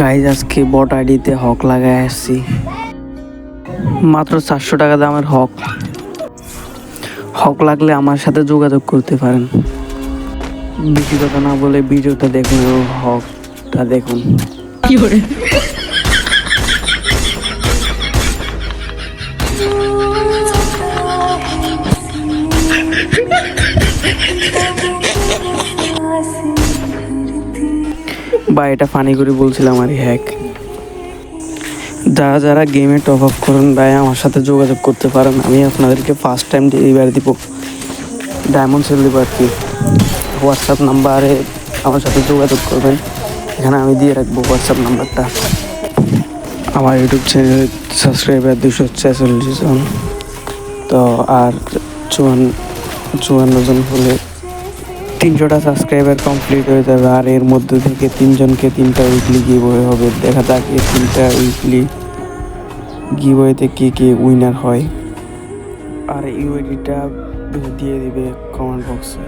Guys আজকে বট আইডিতে হক লাগায় আসছি। মাত্র চারশো টাকা দামের হক হক লাগলে আমার সাথে যোগাযোগ করতে পারেন। বেশি কথা না বলে ভিডিওটা দেখুন এবং হকটা দেখুন। বা এটা ফানি করে বলছিলাম আর হ্যাক। যারা যারা গেমে টপ আপ করেন ভাই, আমার সাথে যোগাযোগ করতে পারেন। আমি আপনাদেরকে ফার্স্ট টাইম ডেলিভারি দিব। ডায়মন্ড সেল দিব আর কি। হোয়াটসঅ্যাপ নাম্বারে আমার সাথে যোগাযোগ করবেন। এখানে আমি দিয়ে রাখব হোয়াটসঅ্যাপ নাম্বারটা আমার ইউটিউব চ্যানেল সাবস্ক্রাইবার দুশো ছেচল্লিশ জন। তো আর চুয়ান্ন চুয়ান্ন জন হলে তিনশোটা সাবস্ক্রাইবার কমপ্লিট হয়ে যাবে, আর এর মধ্যে থেকে তিনজনকে তিনটা উইকলি গিভওয়ে হবে। দেখা যাক এই তিনটা উইকলি গিভওয়েতে কে কে উইনার হয়। আর ইউআইডিটা দিয়ে দিবে কমেন্ট বক্সে